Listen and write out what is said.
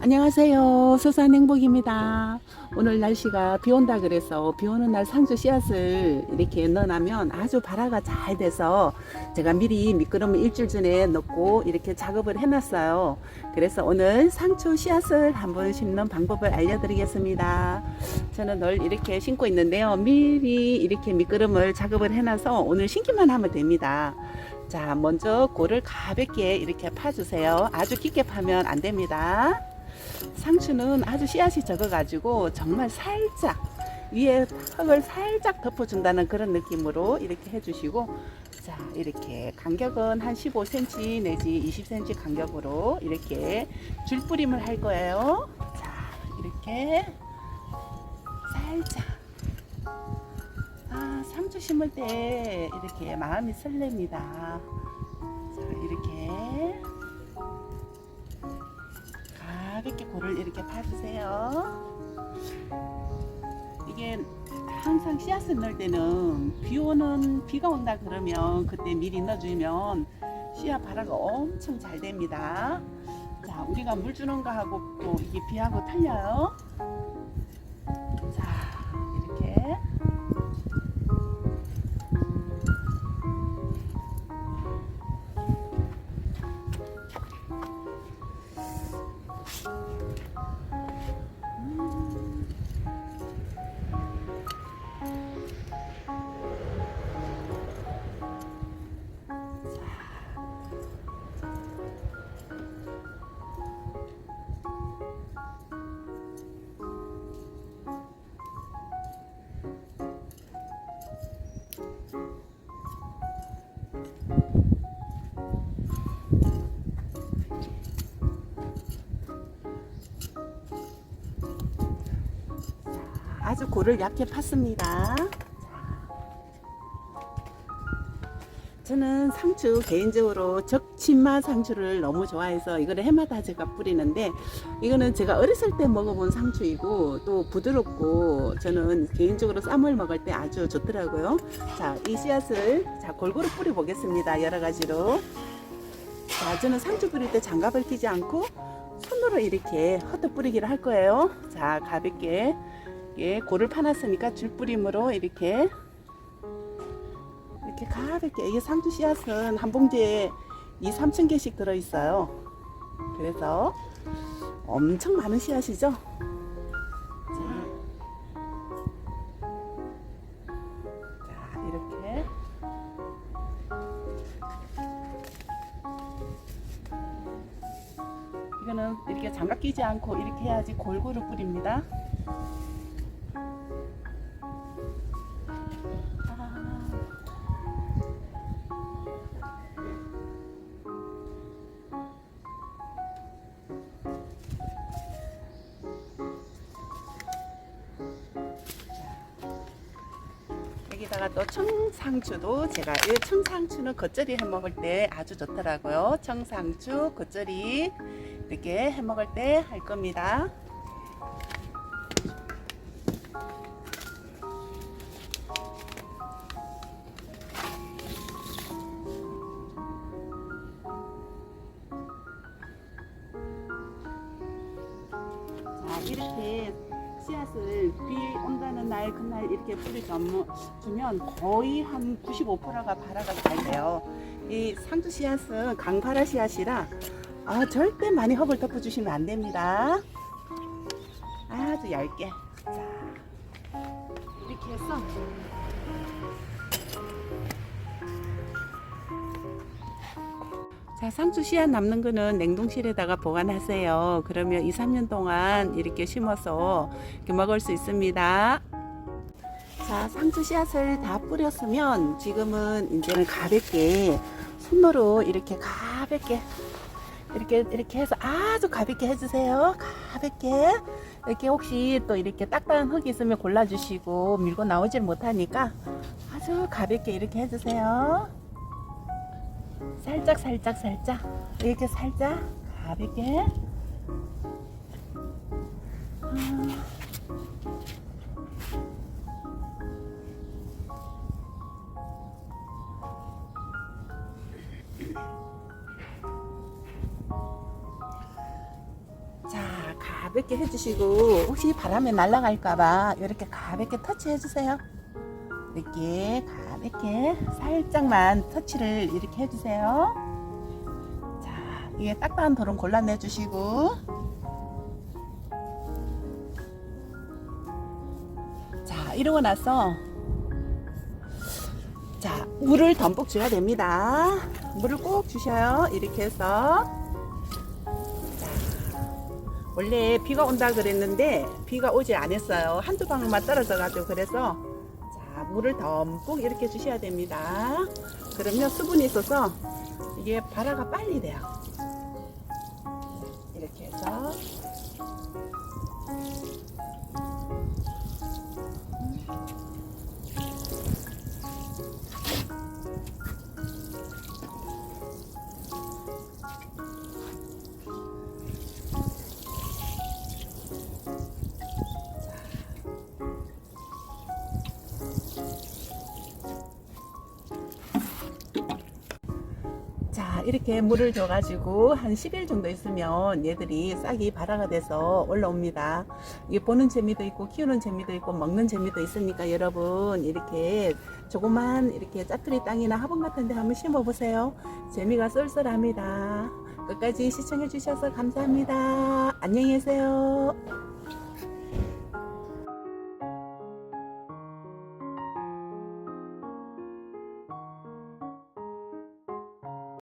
안녕하세요. 소산 행복입니다. 오늘 날씨가 비 온다 그래서 비 오는 날 상추 씨앗을 이렇게 넣어놓으면 아주 발화가 잘 돼서 제가 미리 미끄럼을 일주일 전에 넣고 이렇게 작업을 해놨어요. 그래서 오늘 상추 씨앗을 한번 심는 방법을 알려드리겠습니다. 저는 늘 이렇게 심고 있는데요. 미리 이렇게 미끄럼을 작업을 해놔서 오늘 심기만 하면 됩니다. 자, 먼저 골을 가볍게 이렇게 파주세요. 아주 깊게 파면 안 됩니다. 상추는 아주 씨앗이 적어가지고 정말 살짝 위에 흙을 살짝 덮어준다는 그런 느낌으로 이렇게 해주시고 자 이렇게 간격은 한 15cm 내지 20cm 간격으로 이렇게 줄뿌림을 할 거예요. 자 이렇게 살짝 아 상추 심을 때 이렇게 마음이 설렙니다. 이렇게 파주세요. 이게 항상 씨앗을 넣을 때는 비 오는 비가 온다 그러면 그때 미리 넣어주면 씨앗 발화가 엄청 잘 됩니다. 자, 우리가 물 주는 거 하고 또 이게 비하고 틀려요. 자, 이렇게. 아주 골을 얇게 팠습니다. 저는 상추 개인적으로 적친마 상추를 너무 좋아해서 이거를 해마다 제가 뿌리는데 이거는 제가 어렸을 때 먹어본 상추이고 또 부드럽고 저는 개인적으로 쌈을 먹을 때 아주 좋더라고요. 자, 이 씨앗을 자 골고루 뿌려 보겠습니다. 여러 가지로. 자, 저는 상추 뿌릴 때 장갑을 끼지 않고 손으로 이렇게 헛헛 뿌리기를 할 거예요. 자, 가볍게 예, 골을 파놨으니까 줄뿌림으로 이렇게 이렇게 가볍게 이게 상추 씨앗은 한 봉지에 2, 3천 개씩 들어 있어요. 그래서 엄청 많은 씨앗이죠. 자, 자 이렇게 이거는 이렇게 장갑 끼지 않고 이렇게 해야지 골고루 뿌립니다. 여기다가 또 청상추도 제가 이 청상추는 겉절이 해 먹을 때 아주 좋더라고요. 청상추 겉절이 이렇게 해 먹을 때 할 겁니다. 자 이렇게 씨앗을 비 온다는 날 그날 이렇게 뿌려주면 거의 한 95%가 발화가 잘 돼요. 이 상추 씨앗은 강발화 씨앗이라 아, 절대 많이 흙을 덮어주시면 안 됩니다. 아주 얇게. 자, 이렇게 해서 자, 상추 씨앗 남는 거는 냉동실에다가 보관하세요. 그러면 2, 3년 동안 이렇게 심어서 이렇게 먹을 수 있습니다. 자, 상추 씨앗을 다 뿌렸으면 지금은 이제는 가볍게 손으로 이렇게 가볍게 이렇게 이렇게 해서 아주 가볍게 해주세요. 가볍게 이렇게 혹시 또 이렇게 딱딱한 흙이 있으면 골라주시고 밀고 나오질 못하니까 아주 가볍게 이렇게 해주세요. 살짝 살짝 살짝 이렇게 살짝 가볍게 아. 자 가볍게 해주시고 혹시 바람에 날아갈까봐 이렇게 가볍게 터치해주세요. 이렇게 가볍게 살짝만 터치를 이렇게 해주세요. 자, 이게 딱딱한 돌은 골라내 주시고 자, 이러고 나서 자, 물을 듬뿍 줘야 됩니다. 물을 꼭 주셔요. 이렇게 해서 원래 비가 온다 그랬는데 비가 오지 않았어요. 한두 방울만 떨어져 가지고 그래서 자 물을 듬뿍 이렇게 주셔야 됩니다. 그러면 수분이 있어서 이게 발화가 빨리 돼요. 이렇게 해서 이렇게 물을 줘가지고 한 10일 정도 있으면 얘들이 싹이 발화가 돼서 올라옵니다. 이게 보는 재미도 있고 키우는 재미도 있고 먹는 재미도 있으니까 여러분 이렇게 조그만 이렇게 짜투리 땅이나 화분 같은 데 한번 심어 보세요. 재미가 쏠쏠합니다. 끝까지 시청해 주셔서 감사합니다. 안녕히 계세요.